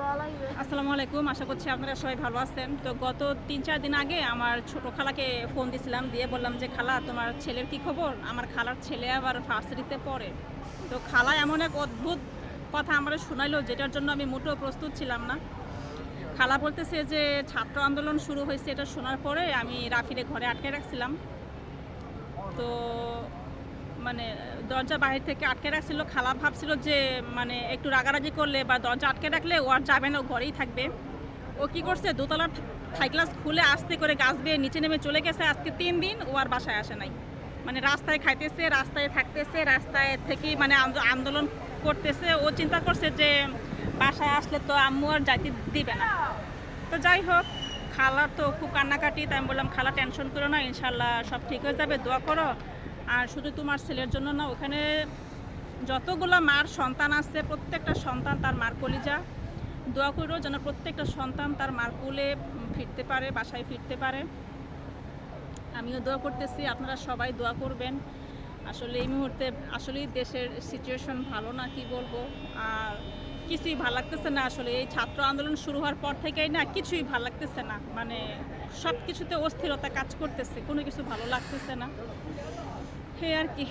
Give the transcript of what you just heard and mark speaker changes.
Speaker 1: আসসালামু আলাইকুম আশা করছি আপনারা সবাই ভালো আছেন। তো গত তিন চার দিন আগে আমার ছোট খালাকে ফোন দিছিলাম, দিয়ে বললাম যে, খালা, তোমার ছেলের কি খবর? আমার খালার ছেলে আবার ভার্সিটিতে পড়ে। তো খালা এমন এক অদ্ভুত কথা আমার শোনাইলো, যেটার জন্য আমি মোটেও প্রস্তুত ছিলাম না। খালা বলতেছে যে, ছাত্র আন্দোলন শুরু হয়েছে এটা শোনার পরে আমি রাফিরে ঘরে আটকে রাখছিলাম। তো মানে দরজা বাইরে থেকে আটকে রাখছিল খালা ভাবছিল যে মানে একটু রাগারাগি করলে বা দরজা আটকে রাখলে ও আর যাবে না ঘরেই থাকবে। ও কি করছে? দোতলার থাই গ্লাস খুলে আস্তে করে গাছ বেয়ে নিচে নেমে চলে গেছে। আজকে তিন দিন ও আর বাসায় আসে নাই। মানে রাস্তায় খাইতেছে, রাস্তায় থাকতেছে, রাস্তায় থেকেই মানে আন্দোলন করতেছে। ও চিন্তা করছে যে, বাসায় আসলে তো আম্মু আর যাইতে দিবে না। তো যাই হোক, খালা তো খুব কান্নাকাটি, তাই আমি বললাম, খালা টেনশন করো না, ইনশাল্লাহ সব ঠিক হয়ে যাবে, দোয়া করো। আর শুধু তোমার ছেলের জন্য না, ওখানে যতগুলো মার সন্তান আছে, প্রত্যেকটা সন্তান তার মার কলিজা। দোয়া করো যেন প্রত্যেকটা সন্তান তার মার কোলে ফিরতে পারে, বাসায় ফিরতে পারে। আমিও দোয়া করতেছি, আপনারা সবাই দোয়া করবেন। আসলে এই মুহূর্তে, আসলেই দেশের সিচুয়েশন ভালো না, কি বলব? আর কিছুই ভালো লাগতেছে না আসলে। এই ছাত্র আন্দোলন শুরু হওয়ার পর থেকেই না কিছুই ভালো লাগতেছে না। মানে সব কিছুতে অস্থিরতা কাজ করতেছে, কোনো কিছু ভালো লাগতেছে না। হে আর কি।